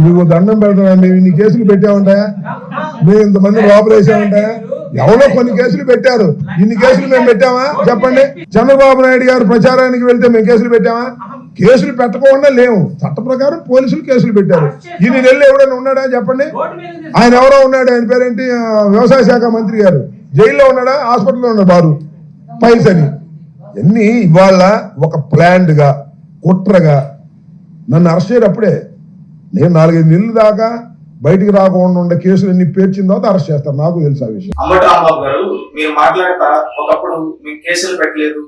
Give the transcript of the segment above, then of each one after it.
నువ్వు దండం పెడతావా? మేము ఇన్ని కేసులు పెట్టామంటే మేము ఇంతమంది లోపల వేసామంటే ఎవరో కొన్ని కేసులు పెట్టారు. ఇన్ని కేసులు మేము పెట్టామా? చెప్పండి. చంద్రబాబు నాయుడు గారు ప్రచారానికి వెళ్తే మేము కేసులు పెట్టామా? కేసులు పెట్టకుండా లేవు. చట్ట ప్రకారం పోలీసులు కేసులు పెట్టారు. ఇన్ని నెలలు ఎవడైనా ఉన్నాడా? చెప్పండి. ఆయన ఎవరో ఉన్నాడు? ఆయన పేరేంటి? వ్యవసాయ శాఖ మంత్రి గారు. జైల్లో ఉన్నాడా? హాస్పిటల్లో ఉన్నాడు బారు పైల్స్ అని. ఎన్ని ఇవాళ ఒక ప్లాండ్గా కుట్రగా నన్ను అరెస్ట్ చేయడప్పుడే నేను నాలుగైదు నెలలు దాకా బయటికి రాకుండా ఉండే కేసులు ఎన్ని పేర్చిన తర్వాత అరెస్ట్ చేస్తారు. నాకు తెలుసు ఆ విషయం. అంబటి గారు మీరు మాట్లాడతా ఒకప్పుడు మేము కేసులు పెట్టలేదు.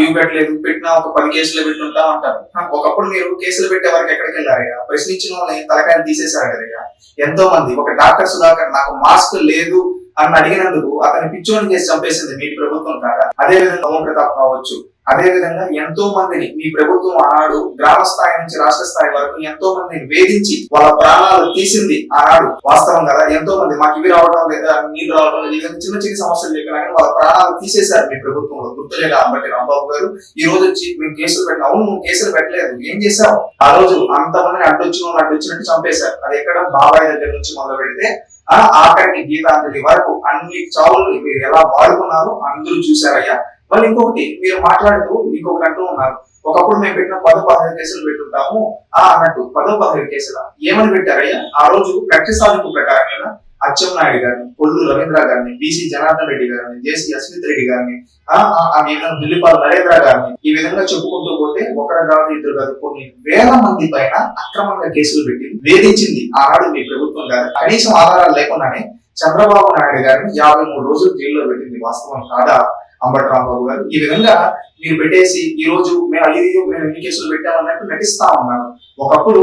ఇవి పెట్టలేదు. పెట్టినా ఒక పది కేసులు పెట్టుంటా అంటారు. ఒకప్పుడు మీరు కేసులు పెట్టే వరకు ఎక్కడికి వెళ్ళారయ్యా ప్రశ్నించిన వాళ్ళని తలకాయలు తీసేశారు కదయ్యా ఎంతో మంది ఒక డాక్టర్ సుధాకర్ నాకు మాస్క్ లేదు అని అడిగినందుకు అతని పిచ్చోని చేసి చంపేసింది మీ ప్రభుత్వం కాదా? అదే విధంగా ఓం ప్రతాప్ కావచ్చు. అదేవిధంగా ఎంతో మందిని మీ ప్రభుత్వం ఆనాడు గ్రామ స్థాయి నుంచి రాష్ట్ర స్థాయి వరకు ఎంతో మందిని వేధించి వాళ్ళ ప్రాణాలు తీసింది ఆనాడు. వాస్తవం కదా? ఎంతో మంది మాకు ఇవి రావడం లేదా నీళ్ళు రావడం లేదా. చిన్న చిన్న సమస్యలు చెప్పినా కానీ వాళ్ళ ప్రాణాలు తీసేశారు మీ ప్రభుత్వంలో. గుర్తులేదా అంబటి రాంబాబు గారు? ఈ రోజు వచ్చి మేము కేసులు పెట్టిన అవును నువ్వు కేసులు పెట్టలేదు. ఏం చేశావు? ఆ రోజు అంతమందిని అడ్డొచ్చిన అడ్డొచ్చినట్టు చంపేశారు. అది ఎక్కడ? బాబాయ్ దగ్గర నుంచి మొదలు పెడితే ఆ ఆఖరికి గీతాంజలి వరకు అన్ని చావులు మీరు ఎలా వాడుకున్నారో అందరూ చూశారయ్యా. మళ్ళీ ఇంకొకటి మీరు మాట్లాడుతూ ఇంకొకటి అంటూ ఉన్నారు. ఒకప్పుడు మేము పెట్టిన పదో పదహైదు కేసులు పెట్టుంటాము. ఆ అన్నట్టు పదో పదహైదు కేసుల? ఏమని పెట్టారయ్యా? ఆ రోజు కక్ష సాధింపు ప్రకారం కదా అచ్చెన్నాయుడు గారిని కొల్లు రవీంద్ర గారిని బీసీ జనార్దన్ రెడ్డి గారిని జేసీ అస్మిత్ రెడ్డి గారిని ఆ విధంగా నరేంద్ర గారిని ఈ విధంగా చెప్పుకుంటూ పోతే ఒకరు కాదు ఇద్దరు కాదు కొన్ని వేల మంది పైన అక్రమంగా కేసులు పెట్టి వేధించింది ఆనాడు మీ ప్రభుత్వం గారు. కనీసం ఆధారాలు లేకుండానే చంద్రబాబు నాయుడు గారిని యాభై మూడు రోజులు జైల్లో పెట్టింది వాస్తవం కాదా? అంబటి రాంబాబు గారు. ఈ విధంగా మీరు పెట్టేసి ఈ రోజు మేము అయ్యో మేము ఎన్ని కేసులు పెట్టామన్నట్టు నటిస్తా ఉన్నారు ఒకప్పుడు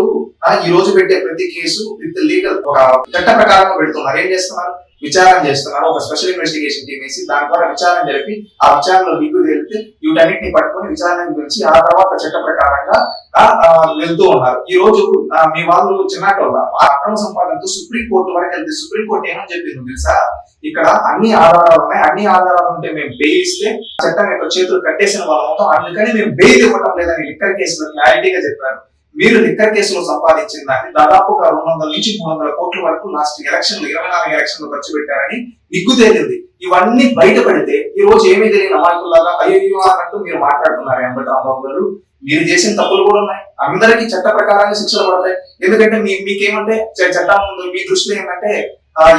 ఈ రోజు పెట్టే ప్రతి కేసు విత్ లీగల్ ఒక చట్ట ప్రకారంగా పెడుతున్నారు. ఏం చేస్తున్నారు? విచారణ చేస్తున్నారు ఒక స్పెషల్ ఇన్వెస్టిగేషన్ టీం వేసి దాని ద్వారా విచారణ జరిపి ఆ విచారణలో దిగ్గు తేలితే వీటన్నిటిని పట్టుకొని విచారణ గురించి ఆ తర్వాత చట్ట ప్రకారంగా వెళ్తూ ఉన్నారు. ఈ రోజు మీ వాళ్ళు చిన్నటోళ్ళ ఆ అక్రమ సంపాదనతో సుప్రీం కోర్టు వరకు వెళ్తే సుప్రీం కోర్టు ఏమని చెప్పింది తెలుసా? ఇక్కడ అన్ని ఆధారాలు ఉన్నాయి. అన్ని ఆధారాలు ఉంటే మేము బెయిల్ ఇస్తే చట్టం యొక్క చేతులు కట్టేసిన వాళ్ళం అవుతాం. అందుకని మేము బెయిల్ ఇవ్వటం లేదని లిక్కర్ కేసులో క్లారిటీగా చెప్పారు. మీరు లిక్కర్ కేసులో సంపాదించిన దాన్ని దాదాపుగా రెండు వందల నుంచి మూడు వందల కోట్ల వరకు లాస్ట్ ఎలక్షన్ ఇరవై నాలుగు ఎలక్షన్ ఖర్చు పెట్టారని నిగ్గు తేలింది. ఇవన్నీ బయటపడితే ఈ రోజు ఏమీ తెలియని అమాయకుల్లాగా అయ్యో అన్నట్టు మీరు మాట్లాడుతున్నారు ఎంబటి రాంబాబు గారు. మీరు చేసిన తప్పులు కూడా ఉన్నాయి. అందరికీ చట్ట ప్రకారంగా శిక్షలు పడతాయి. ఎందుకంటే మీ మీకేమంటే చట్టం ముందు మీ దృష్టిలో ఏంటంటే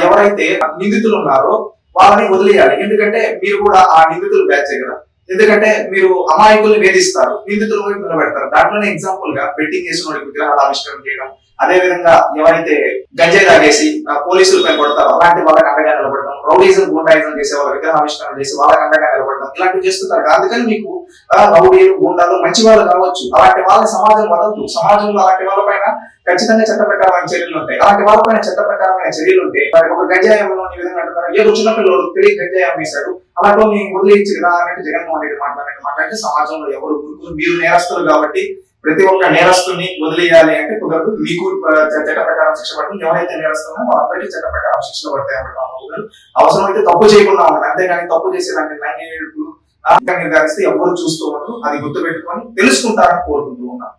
ఎవరైతే నిందితులు ఉన్నారో వాళ్ళని వదిలేయాలి. ఎందుకంటే మీరు కూడా ఆ నిందితులు బ్యాచ్ కదా. ఎందుకంటే మీరు అమాయకుల్ని వేధిస్తారు నిందితుల వైపు నిలబెడతారు. దాంట్లోనే ఎగ్జాంపుల్గా బెట్టింగ్ చేసిన వాడికి విగ్రహాలు ఆవిష్కరణ చేయడం అదే విధంగా ఎవరైతే గంజాయి తాగేసి పోలీసులపై కొడతారో అలాంటి వాళ్ళకి అండగా నిలబడడం రౌడీజం గూండాయిజం చేసే వాళ్ళ విగ్రహావిష్కరణ చేసి వాళ్ళకి అండగా నిలబడడం ఇలాంటివి చేస్తుంటారు. అందుకని మీకు రౌడీలు గుండాలు మంచి వాళ్ళు కావచ్చు. అలాంటి వాళ్ళ సమాజం వదలదు. సమాజంలో అలాంటి వాళ్ళ పైన ఖచ్చితంగా చట్ట ప్రకారమైన చర్యలు ఉంటాయి. అలాంటి వాళ్ళ పైన చట్ట ప్రకారమైన చర్యలు ఉంటాయి. మరి ఒక గంజాయంలో ఈ విధంగా అంటున్నారు? ఏదో చిన్నపిల్లలు తెలియ గంజాయి వేశాడు? అలాంటి వాళ్ళని వదిలేయచ్చు కదా అన్నట్టు జగన్మోహన్ రెడ్డి మాట్లాడినట్టు మాట్లాడితే సమాజంలో ఎవరు మీరు నేరస్తులు కాబట్టి ప్రతి ఒక్క నేరస్తుని వదిలేయాలి అంటే కుదరదు మీకు చట్ట ప్రకారం శిక్ష పడుతుంది ఎవరైతే నేరస్తున్నారో వాళ్ళందరికీ చట్ట ప్రకారం శిక్షలు పడతాయి అన్నమాట రాంబాబు అవసరమైతే తప్పు చేయకుండా ఉండాలి అంతేగాని తప్పు చేసేదాన్ని న్యాయ నిర్ధారిస్తే ఎవరు చూస్తూ ఉండరు. అది గుర్తుపెట్టుకొని తెలుసుకుంటారని కోరుకుంటున్నాను.